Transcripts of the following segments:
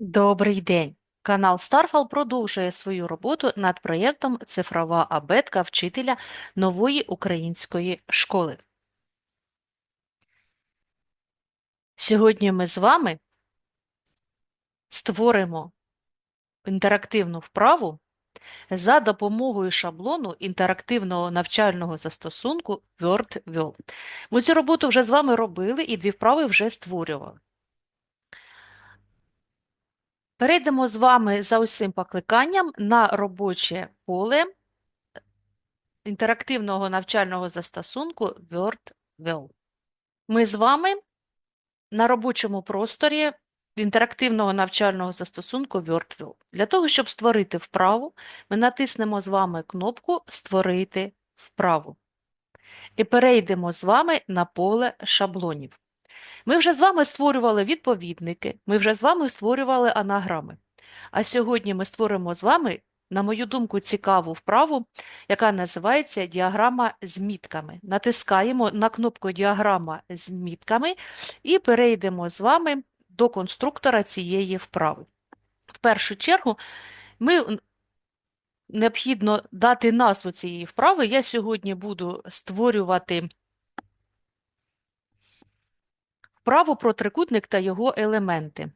Добрий день! Канал Старфал продовжує свою роботу над проєктом Цифрова абетка вчителя нової української школи. Сьогодні ми з вами створимо інтерактивну вправу за допомогою шаблону інтерактивного навчального застосунку WordWell. Ми цю роботу вже з вами робили і дві вправи вже створювали. Перейдемо з вами за усім покликанням на робоче поле інтерактивного навчального застосунку WordWell. Ми з вами на робочому просторі інтерактивного навчального застосунку WordWell. Для того, щоб створити вправу, ми натиснемо з вами кнопку Створити вправу і перейдемо з вами на поле шаблонів. Ми вже з вами створювали відповідники, ми вже з вами створювали анаграми. А сьогодні ми створимо з вами, на мою думку, цікаву вправу, яка називається діаграма з мітками. Натискаємо на кнопку Діаграма з мітками і перейдемо з вами до конструктора цієї вправи. В першу чергу, ми необхідно дати назву цієї вправи. Я сьогодні буду створювати вправу про трикутник та його елементи.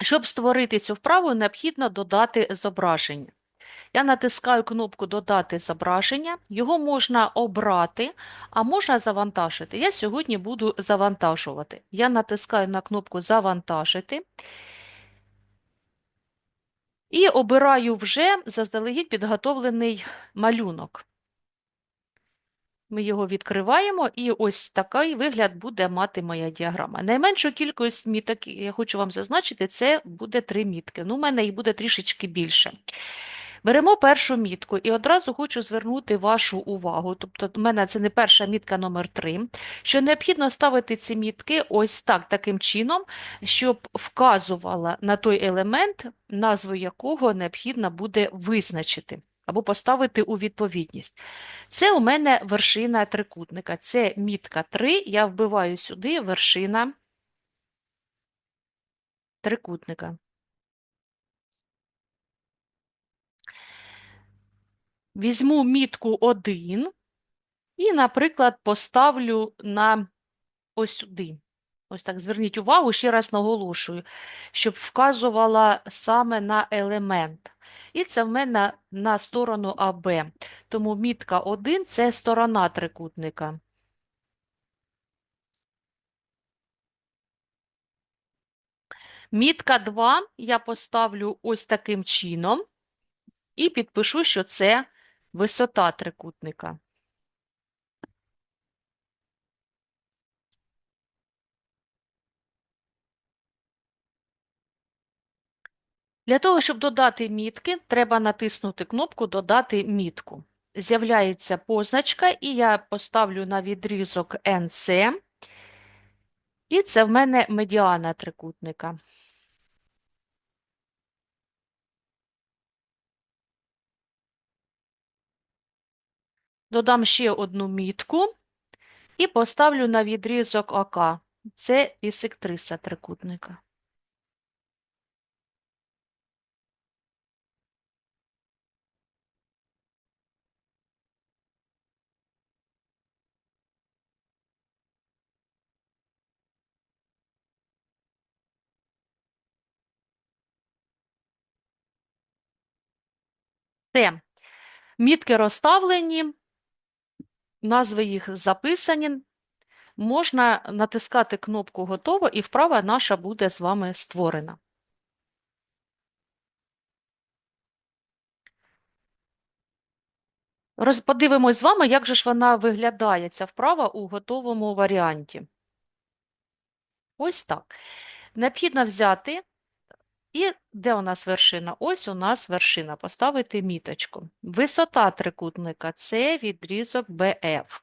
Щоб створити цю вправу, необхідно додати зображення. Я натискаю кнопку Додати зображення, його можна обрати, а можна завантажити. Я сьогодні буду завантажувати. Я натискаю на кнопку Завантажити і обираю вже заздалегідь підготовлений малюнок. Ми його відкриваємо, і ось такий вигляд буде мати моя діаграма. Найменшу кількість міток, я хочу вам зазначити, це буде три мітки. Ну, у мене їх буде трішечки більше. Беремо першу мітку і одразу хочу звернути вашу увагу, тобто в мене це не перша мітка номер 3 що необхідно ставити ці мітки ось так, таким чином, щоб вказувала на той елемент, назву якого необхідно буде визначити або поставити у відповідність. Це у мене вершина трикутника. Це мітка 3, я вбиваю сюди вершина трикутника. Візьму мітку 1 і, наприклад, поставлю на ось сюди. Ось так, зверніть увагу, ще раз наголошую, щоб вказувала саме на елемент. І це в мене на сторону АБ. Тому мітка 1 – це сторона трикутника. Мітка 2 я поставлю ось таким чином і підпишу, що це висота трикутника. Для того, щоб додати мітки, треба натиснути кнопку Додати мітку. З'являється позначка, і я поставлю на відрізок NC, і це в мене медіана трикутника. Додам ще одну мітку і поставлю на відрізок ОК. Це бісектриса трикутника. Все. Мітки розставлені, назви їх записані. Можна натискати кнопку Готово, і вправа наша буде з вами створена. Подивимось з вами, як же ж вона виглядає, ця вправа у готовому варіанті. Ось так. Необхідно взяти, і де у нас вершина? Ось у нас вершина. Поставити міточку. Висота трикутника – це відрізок BF.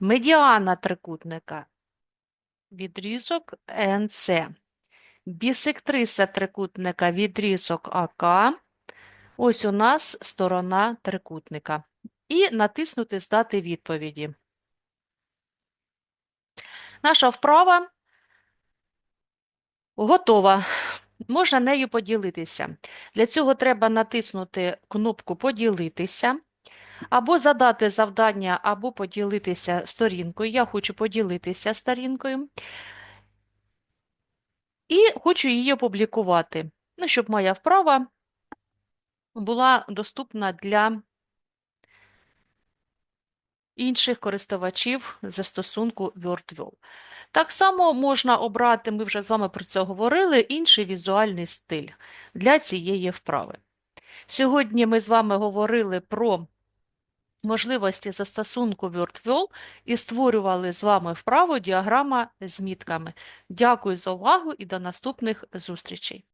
Медіана трикутника – відрізок NC. Бісектриса трикутника – відрізок АК. Ось у нас сторона трикутника. І натиснути Здати відповіді. Наша вправа готова. Можна нею поділитися. Для цього треба натиснути кнопку Поділитися, або задати завдання, або поділитися сторінкою. Я хочу поділитися сторінкою. І хочу її опублікувати, ну, щоб моя вправа була доступна для інших користувачів застосунку WordWall. Так само можна обрати, ми вже з вами про це говорили, інший візуальний стиль для цієї вправи. Сьогодні ми з вами говорили про можливості застосунку WordWall і створювали з вами вправу діаграма з мітками. Дякую за увагу і до наступних зустрічей!